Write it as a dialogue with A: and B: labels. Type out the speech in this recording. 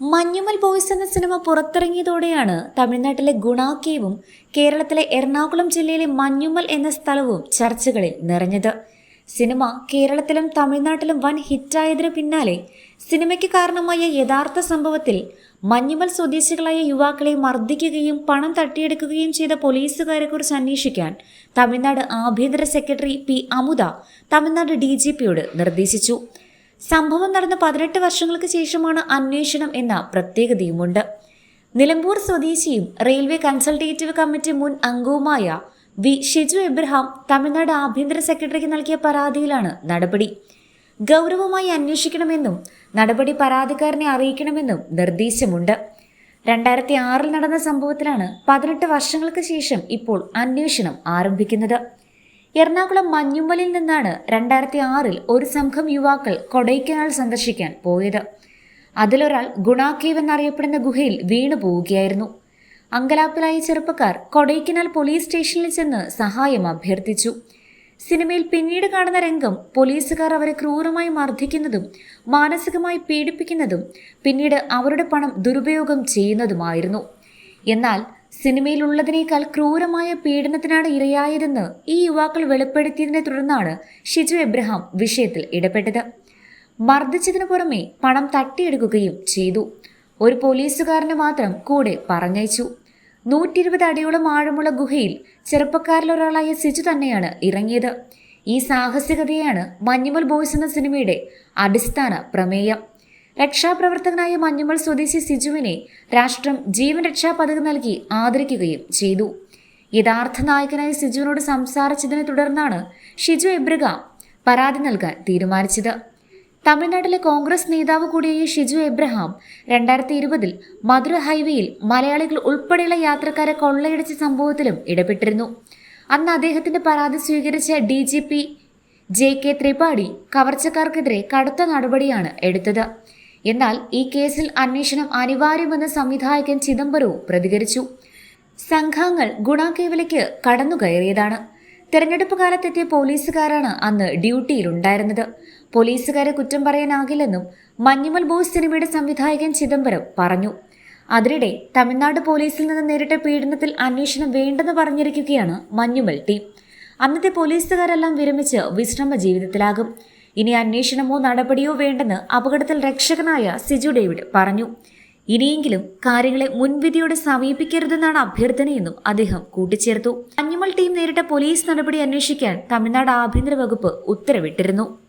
A: Manjummel boys എന്ന സിനിമ പുറത്തിറങ്ങിയതോടെയാണ് തമിഴ്നാട്ടിലെ ഗുണാക്കേവും കേരളത്തിലെ എറണാകുളം ജില്ലയിലെ മഞ്ഞുമൽ എന്ന സ്ഥലവും ചർച്ചകളിൽ നിറഞ്ഞത്. സിനിമ കേരളത്തിലും തമിഴ്നാട്ടിലും വൻ ഹിറ്റായതിനു പിന്നാലെ സിനിമയ്ക്ക് കാരണമായ യഥാർത്ഥ സംഭവത്തിൽ മഞ്ഞുമൽ സ്വദേശികളായ യുവാക്കളെ മർദ്ദിക്കുകയും പണം തട്ടിയെടുക്കുകയും ചെയ്ത പോലീസുകാരെക്കുറിച്ച് അന്വേഷിക്കാൻ തമിഴ്നാട് ആഭ്യന്തര secretary P Amudha Tamil Nadu D നിർദ്ദേശിച്ചു. സംഭവം നടന്ന പതിനെട്ട് വർഷങ്ങൾക്ക് ശേഷമാണ് അന്വേഷണം എന്ന പ്രത്യേകതയുമുണ്ട്. നിലമ്പൂർ സ്വദേശിയും റെയിൽവേ കൺസൾട്ടേറ്റീവ് കമ്മിറ്റി മുൻ അംഗവുമായ വി ഷിജു എബ്രഹാം തമിഴ്നാട് ആഭ്യന്തര സെക്രട്ടറിക്ക് നൽകിയ പരാതിയിലാണ് നടപടി. ഗൗരവമായി അന്വേഷിക്കണമെന്നും നടപടി പരാതിക്കാരനെ അറിയിക്കണമെന്നും നിർദ്ദേശമുണ്ട്. രണ്ടായിരത്തി ആറിൽ നടന്ന സംഭവത്തിലാണ് പതിനെട്ട് വർഷങ്ങൾക്ക് ശേഷം ഇപ്പോൾ അന്വേഷണം ആരംഭിക്കുന്നത്. എറണാകുളം മഞ്ഞുമലിൽ നിന്നാണ് രണ്ടായിരത്തി ആറിൽ ഒരു സംഘം യുവാക്കൾ കൊടൈക്കനാൽ സന്ദർശിക്കാൻ പോയത്. അതിലൊരാൾ ഗുണാക്കേവ് എന്നറിയപ്പെടുന്ന ഗുഹയിൽ വീണു പോവുകയായിരുന്നു. അങ്കലാപ്പിലായ ചെറുപ്പക്കാർ കൊടൈക്കനാൽ പോലീസ് സ്റ്റേഷനിൽ ചെന്ന് സഹായം അഭ്യർത്ഥിച്ചു. സിനിമയിൽ പിന്നീട് കാണുന്ന രംഗം പോലീസുകാർ അവരെ ക്രൂരമായി മർദ്ദിക്കുന്നതും മാനസികമായി പീഡിപ്പിക്കുന്നതും പിന്നീട് അവരുടെ പണം ദുരുപയോഗം ചെയ്യുന്നതുമായിരുന്നു. എന്നാൽ സിനിമയിലുള്ളതിനേക്കാൾ ക്രൂരമായ പീഡനത്തിനാണ് ഇരയായതെന്ന് ഈ യുവാക്കൾ വെളിപ്പെടുത്തിയതിനെ തുടർന്നാണ് ഷിജു എബ്രഹാം വിഷയത്തിൽ ഇടപെട്ടത്. മർദ്ദിച്ചതിനു പുറമെ പണം തട്ടിയെടുക്കുകയും ചെയ്തു. ഒരു പോലീസുകാരനെ മാത്രം കൂടെ പറഞ്ഞയച്ചു. നൂറ്റി ഇരുപത് അടിയോളം ആഴമുള്ള ഗുഹയിൽ ചെറുപ്പക്കാരിലൊരാളായ സിജു തന്നെയാണ് ഇറങ്ങിയത്. ഈ സാഹസികതയാണ് മഞ്ഞുമൽ ബോയ്സ് എന്ന സിനിമയുടെ അടിസ്ഥാന പ്രമേയം. രക്ഷാപ്രവർത്തകനായ മഞ്ഞുമൽ സ്വദേശി സിജുവിനെ രാഷ്ട്രം ജീവൻ രക്ഷാ പദക് നൽകി ആദരിക്കുകയും ചെയ്തു. യഥാർത്ഥ നായകനായ സിജുവിനോട് സംസാരിച്ചതിനെ തുടർന്നാണ് ഷിജു എബ്രഗ പരാതി നൽകാൻ തീരുമാനിച്ചത്. തമിഴ്നാട്ടിലെ കോൺഗ്രസ് നേതാവ് കൂടിയായ ഷിജു എബ്രഹാം രണ്ടായിരത്തി ഇരുപതിൽ മധുര ഹൈവേയിൽ മലയാളികൾ ഉൾപ്പെടെയുള്ള യാത്രക്കാരെ കൊള്ളയടിച്ച സംഭവത്തിലും ഇടപെട്ടിരുന്നു. അന്ന് അദ്ദേഹത്തിന്റെ പരാതി സ്വീകരിച്ച D G P J K Tripathi കവർച്ചക്കാർക്കെതിരെ കടുത്ത നടപടിയാണ് എടുത്തത്. എന്നാൽ ഈ കേസിൽ അന്വേഷണം അനിവാര്യമെന്ന് സംവിധായകൻ ചിദംബരവും പ്രതികരിച്ചു. സംഘാംഗങ്ങൾ ഗുണാകേവലയ്ക്ക് കടന്നുകയറിയതാണ്. തെരഞ്ഞെടുപ്പ് കാലത്തെത്തിയ പോലീസുകാരാണ് അന്ന് ഡ്യൂട്ടിയിലുണ്ടായിരുന്നത്. പോലീസുകാരെ കുറ്റം പറയാനാകില്ലെന്നും മഞ്ഞുമൽ ബോസ് സിനിമയുടെ സംവിധായകൻ ചിദംബരം പറഞ്ഞു. അതിനിടെ തമിഴ്നാട് പോലീസിൽ നിന്ന് നേരിട്ട പീഡനത്തിൽ അന്വേഷണം വേണ്ടെന്ന് പറഞ്ഞിരിക്കുകയാണ് മഞ്ഞുമൽ ടീം. അന്നത്തെ പോലീസുകാരെല്ലാം വിരമിച്ച് വിശ്രമ ജീവിതത്തിലാകും ഇനി അന്വേഷണമോ നടപടിയോ വേണ്ടെന്ന് അപകടത്തിൽ രക്ഷകനായ സിജു ഡേവിഡ് പറഞ്ഞു. ഇനിയെങ്കിലും കാര്യങ്ങളെ മുൻവിധിയോടെ സമീപിക്കരുതെന്നാണ് അഭ്യർത്ഥനയെന്നും അദ്ദേഹം കൂട്ടിച്ചേർത്തു. മഞ്ഞുമൽ ടീം നേരിട്ട പോലീസ് നടപടി അന്വേഷിക്കാൻ തമിഴ്നാട് ആഭ്യന്തര വകുപ്പ് ഉത്തരവിട്ടിരുന്നു.